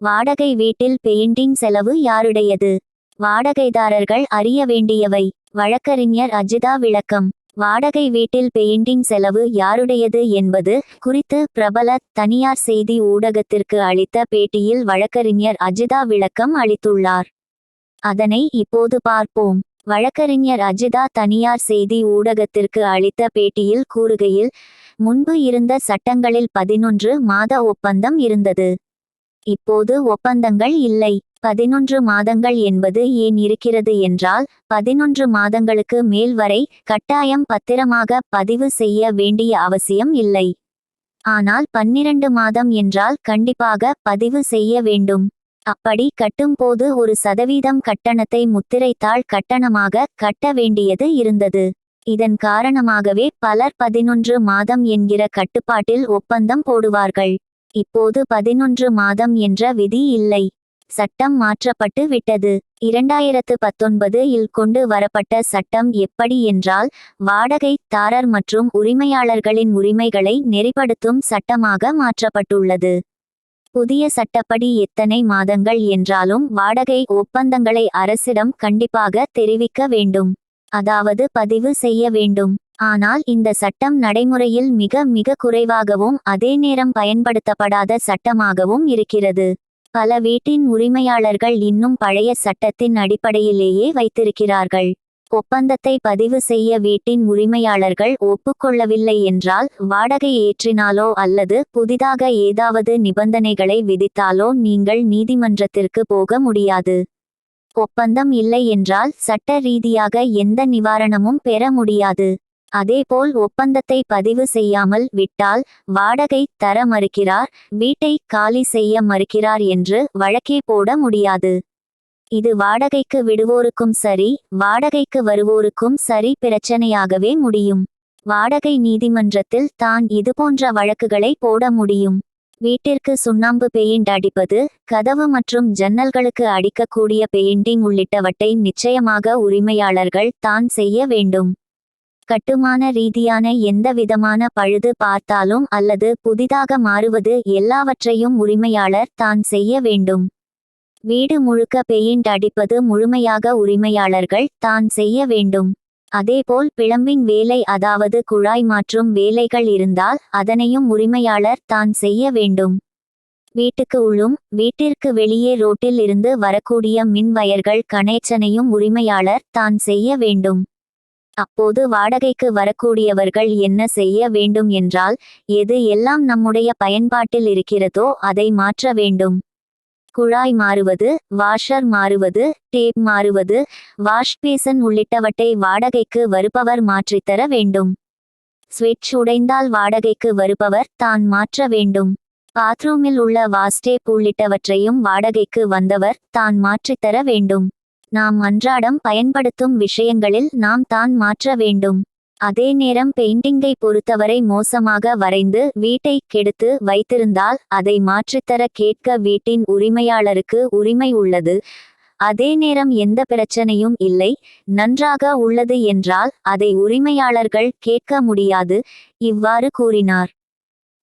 வாடகை வீட்டில் பெயிண்டிங் செலவு யாருடையது? வாடகைதாரர்கள் அறிய வேண்டியவை. வழக்கறிஞர் அஜிதா விளக்கம். வாடகை வீட்டில் பெயிண்டிங் செலவு யாருடையது என்பது குறித்து பிரபல தனியார் செய்தி ஊடகத்திற்கு அளித்த பேட்டியில் வழக்கறிஞர் அஜிதா விளக்கம் அளித்துள்ளார். அதனை இப்போது பார்ப்போம். வழக்கறிஞர் அஜிதா தனியார் செய்தி ஊடகத்திற்கு அளித்த பேட்டியில் கூறுகையில் முன்பு இருந்த சட்டங்களில் பதினொன்று மாத ஒப்பந்தம் இருந்தது. இப்போது ஒப்பந்தங்கள் இல்லை. பதினொன்று மாதங்கள் என்பது ஏன் இருக்கிறது என்றால் பதினொன்று மாதங்களுக்கு மேல் வரை கட்டாயம் பத்திரமாக பதிவு செய்ய வேண்டிய அவசியம் இல்லை. ஆனால் பன்னிரண்டு மாதம் என்றால் கண்டிப்பாக பதிவு செய்ய வேண்டும். அப்படி கட்டும்போது ஒரு சதவீதம் கட்டணத்தை முத்திரைத்தாள் கட்டணமாக கட்ட வேண்டியது இருந்தது. இதன் காரணமாகவே பலர் பதினொன்று மாதம் என்கிற கட்டுப்பாட்டில் ஒப்பந்தம் போடுவார்கள். இப்போது பதினொன்று மாதம் என்ற விதி இல்லை. சட்டம் மாற்றப்பட்டு விட்டது. இரண்டாயிரத்து பத்தொன்பது இல் கொண்டு வரப்பட்ட சட்டம் எப்படி என்றால் வாடகை தாரர் மற்றும் உரிமையாளர்களின் உரிமைகளை நெறிப்படுத்தும் சட்டமாக மாற்றப்பட்டுள்ளது. புதிய சட்டப்படி எத்தனை மாதங்கள் என்றாலும் வாடகை ஒப்பந்தங்களை அரசிடம் கண்டிப்பாக தெரிவிக்க வேண்டும். அதாவது பதிவு செய்ய வேண்டும். ஆனால் இந்த சட்டம் நடைமுறையில் மிக மிக குறைவாகவும் அதே நேரம் பயன்படுத்தப்படாத சட்டமாகவும் இருக்கிறது. பல வீட்டின் உரிமையாளர்கள் இன்னும் பழைய சட்டத்தின் அடிப்படையிலேயே வைத்திருக்கிறார்கள். ஒப்பந்தத்தை பதிவு செய்ய வீட்டின் உரிமையாளர்கள் ஒப்புக்கொள்ளவில்லை என்றால் வாடகை ஏற்றினாலோ அல்லது புதிதாக ஏதாவது நிபந்தனைகளை விதித்தாலோ நீங்கள் நீதிமன்றத்திற்கு போக முடியாது. ஒப்பந்தம் இல்லை என்றால் சட்ட ரீதியாக எந்த நிவாரணமும் பெற முடியாது. அதேபோல் ஒப்பந்தத்தை பதிவு செய்யாமல் விட்டால் வாடகை தர மறுக்கிறார் வீட்டை காலி செய்ய மறுக்கிறார் என்று வழக்கே போட முடியாது. இது வாடகைக்கு விடுவோருக்கும் சரி வாடகைக்கு வருவோருக்கும் சரி பிரச்சனையாகவே முடியும். வாடகை நீதிமன்றத்தில் தான் இதுபோன்ற வழக்குகளை போட முடியும். வீட்டிற்கு சுண்ணாம்பு பெயிண்ட் அடிப்பது கதவு மற்றும் ஜன்னல்களுக்கு அடிக்கக்கூடிய பெயிண்டிங் உள்ளிட்டவற்றை நிச்சயமாக உரிமையாளர்கள் தான் செய்ய வேண்டும். கட்டுமான ரீதியான எந்த விதமான பழுது பார்த்தாலும் அல்லது புதிதாக மாறுவது எல்லாவற்றையும் உரிமையாளர் தான் செய்ய வேண்டும். வீடு முழுக்க பெயிண்ட் அடிப்பது முழுமையாக உரிமையாளர்கள் தான் செய்ய வேண்டும். அதேபோல் பிளம்பிங் வேலை அதாவது குழாய் மாற்றும் வேலைகள் இருந்தால் அதனையும் உரிமையாளர் தான் செய்ய வேண்டும். வீட்டுக்கு உள்ளும் வீட்டிற்கு வெளியே ரோட்டில் இருந்து வரக்கூடிய மின் வயர்கள் கனெக்ஷனையும் உரிமையாளர் தான் செய்ய வேண்டும். அப்போது வாடகைக்கு வரக்கூடியவர்கள் என்ன செய்ய வேண்டும் என்றால் எது எல்லாம் நம்முடைய பயன்பாட்டில் இருக்கிறதோ அதை மாற்ற வேண்டும். குழாய் மாறுவது வாஷர் மாறுவது டேப் மாறுவது வாஷ் பேசன் உள்ளிட்டவற்றை வாடகைக்கு வருபவர் மாற்றித்தர வேண்டும். ஸ்விட்ச் உடைந்தால் வாடகைக்கு வருபவர் தான் மாற்ற வேண்டும். பாத்ரூமில் உள்ள வாஸ்டேப் உள்ளிட்டவற்றையும் வாடகைக்கு வந்தவர் தான் மாற்றித்தர வேண்டும். நாம் அன்றாடம் பயன்படுத்தும் விஷயங்களில் நாம் தான் மாற்ற வேண்டும். அதே நேரம் பெயிண்டிங்கை பொறுத்தவரை மோசமாக வரைந்து வீட்டை கெடுத்து வைத்திருந்தால் அதை மாற்றித்தர கேட்க வீட்டின் உரிமையாளருக்கு உரிமை உள்ளது. அதே நேரம் எந்த பிரச்சனையும் இல்லை. நன்றாக உள்ளது என்றால் அதை உரிமையாளர்கள் கேட்க முடியாது. இவ்வாறு கூறினார்.